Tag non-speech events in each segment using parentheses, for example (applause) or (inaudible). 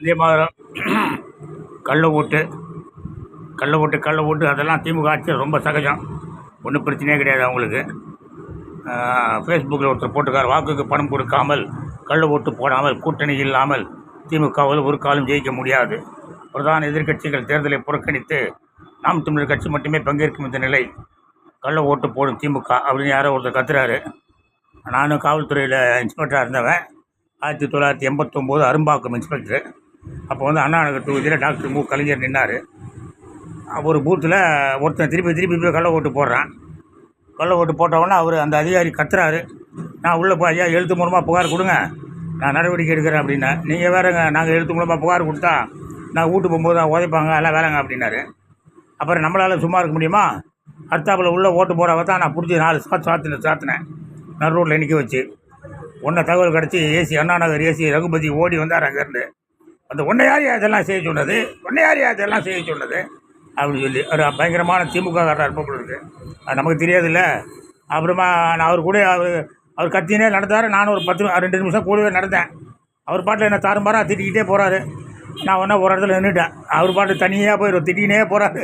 அதே மாதிரி கள்ள ஓட்டு கள்ள ஓட்டு கள்ள ஓட்டு அதெல்லாம் திமுக ஆட்சியில் ரொம்ப சகஜம். ஒன்றும் பிரச்சனையே கிடையாது அவங்களுக்கு. ஃபேஸ்புக்கில் ஒருத்தர் போட்டுக்கார் வாக்குக்கு பணம் கொடுக்காமல் கள்ள ஓட்டு போடாமல் கூட்டணி இல்லாமல் திமுகவில் ஒரு காலம் ஜெயிக்க முடியாது. பிரதான எதிர்க்கட்சிகள் தேர்தலை புறக்கணித்து நாம் தமிழர் கட்சி மட்டுமே பங்கேற்கும் இந்த நிலை. கள்ள ஓட்டு போடும் திமுக அப்படின்னு யாரோ ஒருத்தர் கத்துறாரு. நானும் காவல்துறையில் இன்ஸ்பெக்டராக இருந்தவன். ஆயிரத்தி தொள்ளாயிரத்தி எண்பத்தொம்போது அரும்பாக்கம் இன்ஸ்பெக்டர் அப்போ வந்து அண்ணா நகர் தொகுதியில் டாக்டர் மு. கலைஞர் நின்னார். ஒரு பூத்தில் ஒருத்தன் திருப்பி திருப்பி போய் கள்ள ஓட்டு போடுறான். கள்ள ஓட்டு போட்டவுடனே அவர் அந்த அதிகாரி கத்துறாரு. நான் உள்ளே போய் ஐயா எழுத்து மூலமாக புகார் கொடுங்க. நான் நடவடிக்கை எடுக்கிறேன் அப்படின்னா நீங்கள் வேறங்க நாங்கள் எழுத்து மூலமாக புகார் கொடுத்தா நான் வீட்டு போகும்போது தான் உதைப்பாங்க எல்லாம் வேலைங்க அப்படின்னாரு. அப்புறம் நம்மளால் சும்மா இருக்க முடியுமா? அடுத்தாப்புல உள்ளே ஓட்டு போகிறவ தான் நான் பிடிச்சி நாலு சாத்து சாத்தின சாத்தினேன். நடு ரோட்டில் நிற்க வச்சு. ஒன்றை தகவல் கிடச்சி ஏசி அண்ணா நகர் ஏசி ரகுபதி ஓடி வந்தார் அங்கேருந்து. அந்த உன்னை இதெல்லாம் செய்ய சொன்னது? உன்னை இதெல்லாம் செய்ய சொன்னது? அப்படின்னு சொல்லி ஒரு பயங்கரமான திமுக காரராக இருப்ப அது நமக்கு தெரியாதுல்ல. அப்புறமா நான் அவர் கூட அவர் அவர் கத்தினே நடந்தார். நானும் ஒரு பத்து ரெண்டு நிமிஷம் கூடவே நடந்தேன். அவர் பாட்டில் என்ன தாறுமாறாக திட்டிக்கிட்டே போகிறாரு நான் ஒன்றா ஒரு இடத்துல நின்றுட்டேன் அவர் பாட்டு தனியாக போய் திட்டிக்கினே போகிறாரு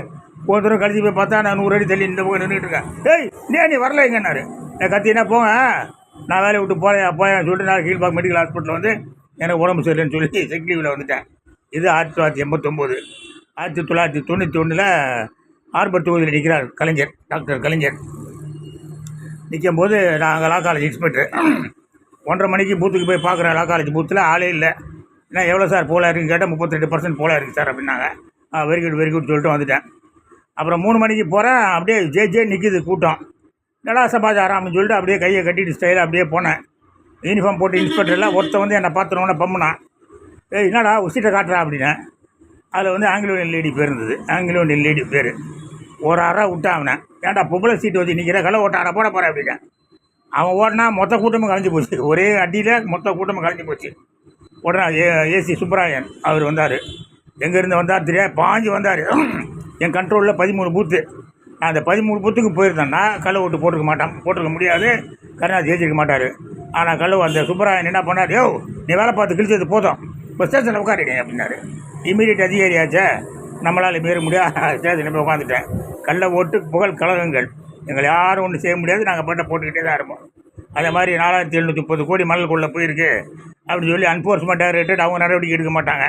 ஒரு தூரம் கழிச்சு போய் பார்த்தா நான் நூறு அடி தள்ளி இந்த பக்கம் நின்றுட்டு இருக்கேன். ஏய் ஏன் நீ வரல எங்கன்னாரு? நான் கத்தினா போங்க நான் வேலையை விட்டு போகிறேன் போயேன் சொல்லிட்டு நான் கீழ்பாக் மெடிக்கல் ஹாஸ்பிட்டலில் வந்து எனக்கு உடம்பு சரியில்லைன்னு சொல்லி (laughs) செக் லீவில் வந்துட்டேன். இது ஆயிரத்தி தொள்ளாயிரத்தி எண்பத்தொம்போது. ஆயிரத்தி தொள்ளாயிரத்தி தொண்ணூற்றி ஒன்றில் ஆர்பர் தொகுதியில் நிற்கிறார் கலைஞர் டாக்டர் கலைஞர். நிற்கும் போது நாங்கள் லா காலேஜ் இன்ஸ்பெக்டர் ஒன்றரை மணிக்கு பூத்துக்கு போய் பார்க்குறேன். லா காலேஜ் பூத்தில் ஆளே இல்லை. ஏன்னா எவ்வளோ சார் போல இருக்குன்னு கேட்டால் முப்பத்தெட்டு பர்சன்ட் போல இருக்குது சார் அப்படின்னாங்க. வெரி குட் வெரி குட் சொல்லிட்டு வந்துட்டேன். அப்புறம் மூணு மணிக்கு போகிறேன் அப்படியே ஜே ஜே நிற்கிது கூட்டம். நடா சபாச்சாரம் அப்படின்னு சொல்லிட்டு அப்படியே கையை கட்டிட்டு ஸ்டைலாக அப்படியே போனேன். யூனிஃபார்ம் போட்டு இன்ஸ்பெக்டரில் ஒருத்தன் வந்து என்னை பார்த்துனோன்னே பம்முனான் ஏய் என்னடா உசிட்ட காட்டுறா அப்படின்னேன் அதில் வந்து ஆங்கிலோ லேடி பேர் இருந்தது. ஆங்கிலோ லேடி பேர். ஒரு அரை விட்டான் அவனை. ஏன்டா பொம்பளை சீட்டு வச்சு நிற்கிற கலை ஓட்ட அரை போட போகிறேன் அப்படின்னா. அவன் ஓடினா மொத்த கூட்டமும் கலைஞ்சு போச்சு. ஒரே அடியில் மொத்த கூட்டமும் கலைஞ்சு போச்சு. உடனே ஏ ஏசி சுப்பராயன் அவர் வந்தார். எங்கேருந்து வந்தார் தெரியாது பாஞ்சு வந்தார். என் கண்ட்ரோலில் பதிமூணு பூத்து நான் அந்த பதிமூணு பூத்துக்கு போயிருந்தேன்னா களை ஓட்டு போட்டிருக்க மாட்டான். போட்டிருக்க முடியாது. கருணாநிதி ஜெயிச்சிருக்க மாட்டார். ஆனால் கல்லு அந்த சுப்பராயன் என்ன பண்ணார்? யோ நீ வேலை பார்த்து கிழிச்சது போதும். இப்போ ஸ்டேஷனில் உட்காரிட்டேன் அப்படின்னாரு. இமீடியட் அதிகாரியாச்சே நம்மளால் மீற முடியாது. ஸ்டேஷனில் போய் உட்காந்துட்டேன். கல்லை ஓட்டு புகழ் கழகங்கள். எங்களை யாரும் ஒன்றும் செய்ய முடியாது. நாங்கள் பாட்டை போட்டுக்கிட்டே தான் இருப்போம். அதே மாதிரி நாலாயிரத்தி எழுநூற்றி முப்பது கோடி மணலுக்குள்ளே போயிருக்கு. அப்படின்னு சொல்லி அன்ஃபோர்ஸ்மெண்ட் டைரக்டர் அவங்க நடவடிக்கை எடுக்க மாட்டாங்க.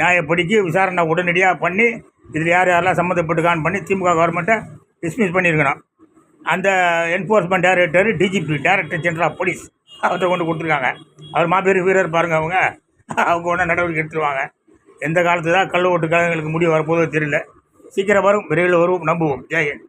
நியாயப்படிக்கு விசாரணை உடனடியாக பண்ணி இதில் யார் யாரெல்லாம் சம்மந்தப்பட்டுக்கான்னு பண்ணி திமுக கவர்மெண்ட்டை டிஸ்மிஸ் பண்ணியிருக்கணும். அந்த enforcement director DGP director general of police அவர்கிட்ட கொண்டு கொடுத்துருக்காங்க. அவர் மாபெரும் வீரர் பாருங்கள் அவங்க. அவங்க ஒன்றா நடவடிக்கை எடுத்துருவாங்க. எந்த காலத்து தான் கள்ள ஓட்டு கழகங்களுக்கு முடிவு வரப்போதோ தெரியல. சீக்கிரம் வரும் விரைவில் வரும் நம்புவோம். ஜெயன்